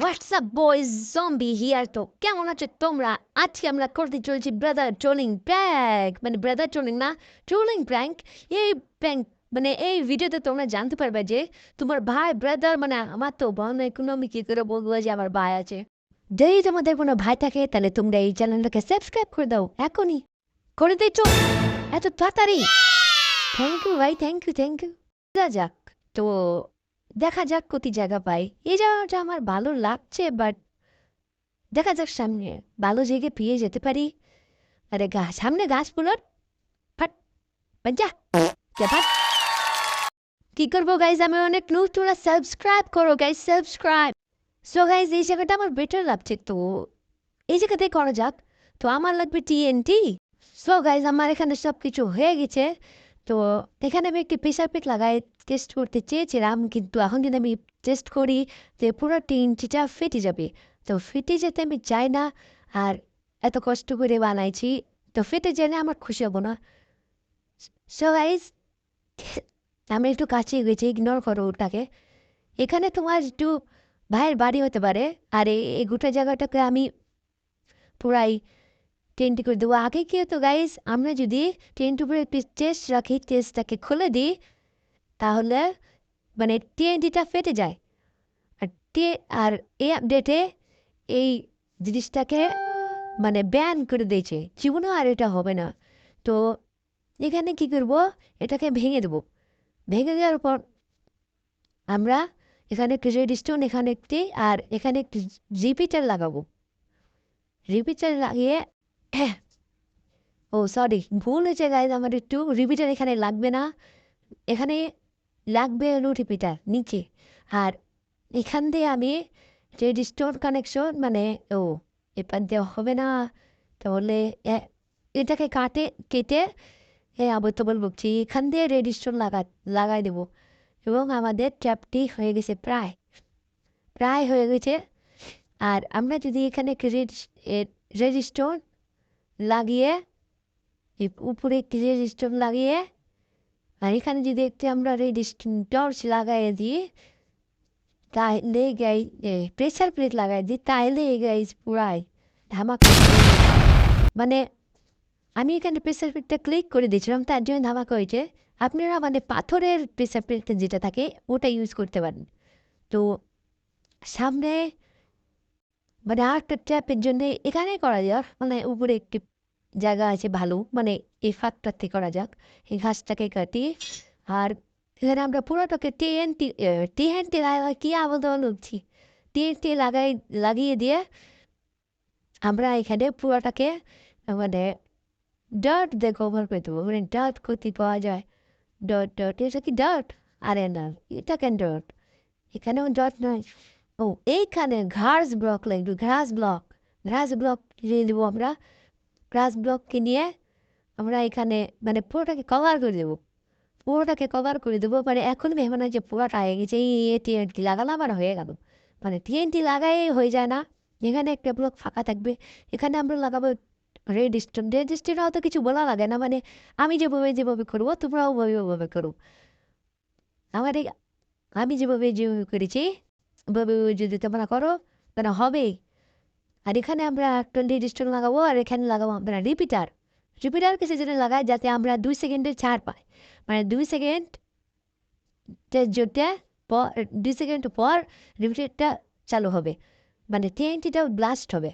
WhatsApp boys zombie here তো কেমন আছে তোমরা? আজকে আমরা করতে চলেছি ব্রাদার ট্রোলিং প্র্যাঙ্ক মানে ব্রাদার ট্রোলিং না ট্রোলিং প্র্যাঙ্ক এই প্র্যাঙ্ক মানে এই ভিডিওতে তোমরা জানতে পারবে যে তোমার ভাই ব্রাদার মানে আমার তো বোন কোনো আমি কী করে বলব যে আমার ভাই আছে। যদি তোমাদের কোনো ভাই থাকে, তাহলে তোমরা এই চ্যানেলটাকে সাবস্ক্রাইব করে দাও, এখনই। করে দিচ্ছ? এত তাড়াতাড়ি? থ্যাংক ইউ ভাই থ্যাংক ইউ থ্যাংক ইউ যা যাক। তো দেখা যাক কতি জায়গা পাই। এই জায়গাটা আমার ভালো লাগছে বাট দেখা যাক সামনে ভালো জায়গায় পেয়ে যেতে পারি। আরে গা, সামনে গাছগুলোর ফাট যা ফাট। কি করব গাইজ আমি অনেক নতুন সাবস্ক্রাইব করো গাইজ সাবস্ক্রাইব সো গাইজ এই জায়গাটা আমার বেটার লাগছে, তো এই জায়গাতেই করা যাক। তো আমার লাগবে টিএনটি সো গাইজ আমার এখানে সব কিছু হয়ে গেছে। তো এখানে আমি একটি প্রেশার পিক লাগাই টেস্ট করতে চেয়েছিলাম, কিন্তু এখন যদি আমি টেস্ট করি, যে পুরো টিনটিটা ফেটে যাবে। তো ফেটে যেতে আমি চাই না, আর এত কষ্ট করে বানাইছি, তো ফেটে জেনে আমার খুশি হব না। সো আমি একটু কাছে গেছি ইগনোর করো ওটাকে। এখানে তোমার একটু ভাইয়ের বাড়ি হতে পারে, আর এই গোটা জায়গাটাকে আমি পুরাই টেন্ট করে দেবো আগে কি হতো গাইজ আমরা যদি টেন্ট উপরে টেস্ট রাখি টেস্টটাকে খুলে দিই, তাহলে মানে টিএনটিটা ফেটে যায়। আর টি আর এই আপডেটে এই জিনিসটাকে মানে ব্যান করে দিয়েছে। জীবনেও আর এটা হবে না। তো এখানে কি করব? এটাকে ভেঙে দেবো। ভেঙে দেওয়ার পর আমরা এখানে একটি রেড স্টোন এখানে একটি, আর এখানে একটি রিপিটার লাগাবো। রিপিটার লাগিয়ে ও সরি ভুল হয়েছে গাইজ আমার একটু রিপিটার এখানে লাগবে না। এখানে লাগবে হলো রিপিটার নিচে। আর এখান দিয়ে আমি যে স্টোন কানেকশন মানে ও, এপার দেওয়া হবে না। তাহলে এটাকে কাটে, কেটে হ্যাঁ আবার তো বলছি এখান দিয়ে রেড স্টোন লাগা, লাগাই দেবো। এবং আমাদের ট্যাপটি হয়ে গেছে প্রায়। প্রায় হয়ে গেছে। আর আমরা যদি এখানে স্টোন লাগিয়ে উপরে একটি রেড স্টোন লাগিয়ে, আর এখানে যদি একটি আমরা রেড টর্চ লাগাই দিই তাহলে গাই প্রেসার প্লেট লাগাই দিই তাহলে গাই পুরাই ধামাকা মানে আমি এখানে প্রেসার প্লেটটা ক্লিক করে দিয়েছিলাম, তার জন্য ধামাকা হয়েছে। আপনারা মানে পাথরের প্রেসার প্লেট যেটা থাকে, ওটা ইউজ করতে পারেন। তো সামনে মানে আর একটা ট্যাপের জন্য এখানে করা যাক। মানে উপরে একটি জায়গা আছে ভালো মানে এই ফাঁকটাতে করা যাক। এই ঘাসটাকে কাটি আর এখানে আমরা পুরোটাকে টিএনটি টিএনটি লাগাই কী আবদান হচ্ছি টিএনটি লাগাই, লাগিয়ে দিয়ে আমরা এখানে পুরোটাকে মানে ডট দিয়ে কভার করে দেবো। মানে ডার্ট করতে পাওয়া যায়। ডট ডট এটা কি ডট আরে না, এটা কেন ডট এখানেও ডট নয়। ও, এইখানে ঘাস ব্লক লাগবে ঘাস ব্লক ঘাস ব্লক দিয়ে দেবো আমরা। ঘাস ব্লককে নিয়ে আমরা এখানে মানে পুরোটাকে কভার করে দেবো। পুরোটাকে কভার করে দেবো মানে এখন না যে পুরোটা হয়ে গেছে, এই টিএনটি লাগালাম আর হয়ে গেল। মানে টিএনটি লাগাই হয়ে যায় না। এখানে একটা ব্লক ফাঁকা থাকবে। এখানে আমরা লাগাবো রেড স্টোন রেড স্টোনও তো কিছু বলা লাগে না মানে আমি যেভাবে যেভাবে করব, তোমরাও ওভাবে ওভাবে করো। আমার এই আমি যেভাবে যেভাবে করেছি যদি তোমরা করো, তাহলে হবেই আর এখানে আমরা টোয়েন্টি স্টোন লাগাবো, আর এখানে লাগাবো আমরা রিপিটার রিপিটার কিছু জন্য লাগাই যাতে আমরা দুই সেকেন্ডের ছাড় পাই। মানে দুই সেকেন্ড যেটা পর, দুই সেকেন্ড পর রিপিটারটা চালু হবে। মানে টিএনটিটা ব্লাস্ট হবে।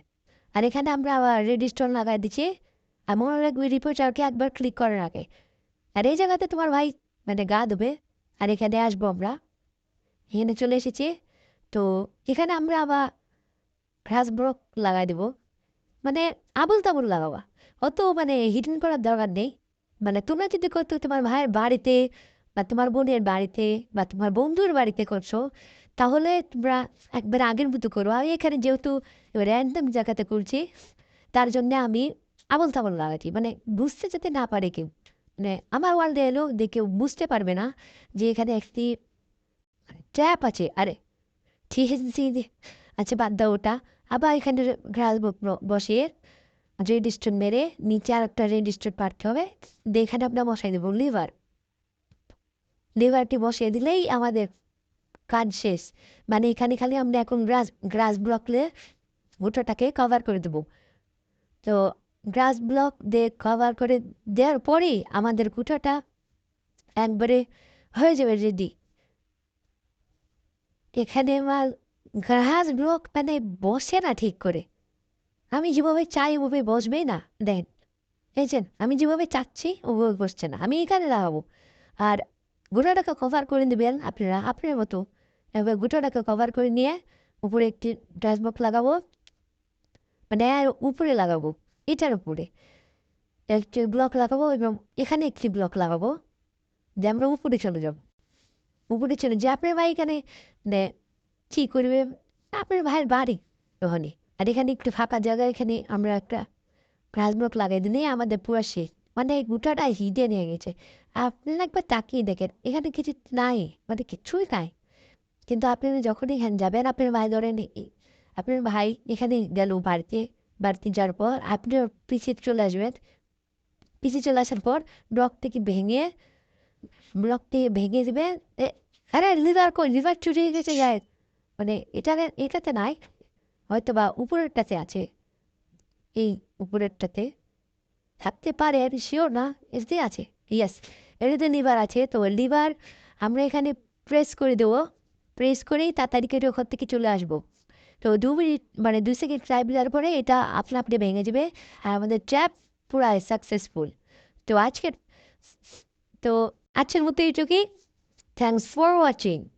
আর এখানে আমরা আবার রেড স্টোন লাগাই দিচ্ছি। আর মনে রাখবে রিপোর্টারকে একবার ক্লিক করার আগে। আর এই জায়গাতে তোমার ভাই মানে গা দেবে আর এখানে আসব আমরা। এখানে চলে এসেছি। তো এখানে আমরা আবার ঘাস ব্লক লাগাই দেবো। মানে আবুল তাবুল লাগাবা। অত মানে হিডেন করার দরকার নেই। মানে তোমরা যদি করতো তোমার ভাইয়ের বাড়িতে বা তোমার বোনের বাড়িতে বা তোমার বন্ধুর বাড়িতে করছ, তাহলে তোমরা একবার আগের মতো করো। আমি এখানে যেহেতু র্যান্ডম জায়গাতে করছি, তার জন্য আমি আবল তাবল লাগাচ্ছি। মানে বুঝতে যাতে না পারে কেউ। মানে আমার ওয়ার্ল্ডে এলো যে কেউ বুঝতে পারবে না যে এখানে একটি ট্র্যাপ আছে। আরে ঠিক আছে। আচ্ছা বাদ দাও ওটা। আবার এখানে ঘাস বসিয়ে রেড স্টোন মেরে নিচে আর একটা রেড স্টোন পাঠতে হবে এখানে আমরা বসাই দেবো লিভার লিভারটি বসিয়ে দিলেই আমাদের কাজ শেষ। মানে এখানে খালি আমরা এখন গ্রাস গ্রাস ব্লকলে গুঁটোটাকে কভার করে দেবো। তো গ্রাস ব্লক দিয়ে কভার করে দেওয়ার পরেই আমাদের গুঁটোটা একবারে হয়ে যাবে রেডি এখানে আমার গ্রাস ব্লক মানে বসে না ঠিক করে। আমি যেভাবে চাই ওভাবে বসবেই না, দেন। দেখছেন আমি যেভাবে চাচ্ছি ওভাবে বসছে না, আমি এখানে লাগাবো আর গোটাটাকে কভার করে দেবেন আপনারা, আপনার মতো। এবার গোটাটাকে কভার করে নিয়ে উপরে একটি ড্যাশবক্স লাগাবো। মানে উপরে লাগাবো, এটার উপরে। একটি ব্লক লাগাবো এবং এখানে একটি ব্লক লাগাবো যে আমরা উপরে চলে যাব। উপরে চলে যে আপনার ভাই এখানে মানে কী করবে? আপনার ভাইয়ের বাড়ি। ওখানে আর এখানে একটু ফাঁকা জায়গা, এখানে আমরা একটা ব্লক লাগাই দিলেই আমাদের পুরো শেষ মানে গোটাটা হিডে নিয়ে গেছে। আপনারা একবার তাকিয়ে দেখেন, এখানে কিছু নাই মানে কিছুই নাই। কিন্তু আপনারা যখন এখানে যাবেন, আপনার ভাই ধরেন আপনার ভাই এখানে গেল বাড়িতে বাড়িতে যাওয়ার পর আপনি পিছিয়ে চলে আসবেন। পিছিয়ে চলে আসার পর ব্লক থেকে ভেঙে ব্লক থেকে ভেঙে দেবেন এ- আরে, লিভার কই? লিভার চুরি হয়ে গেছে যায় মানে এটা এটাতে নাই। হয়তো বা উপরেরটাতে আছে। এই উপরেরটাতে। থাকতে পারে আমি শিওর না এসতে আছে। ইয়েস এটাতে লিভার আছে। তো লিভার আমরা এখানে প্রেস করে দেবো। প্রেস করেই তাড়াতাড়ি করে ওখান থেকে চলে আসব। তো দু মিনিট মানে দু সেকেন্ড ট্রাইপ দেওয়ার পরে এটা আপনা আপনি ভেঙে যাবে আর আমাদের ট্র্যাপ পুরাই সাকসেসফুল তো আজকের, তো 아침 모토 일조기 Thanks for watching.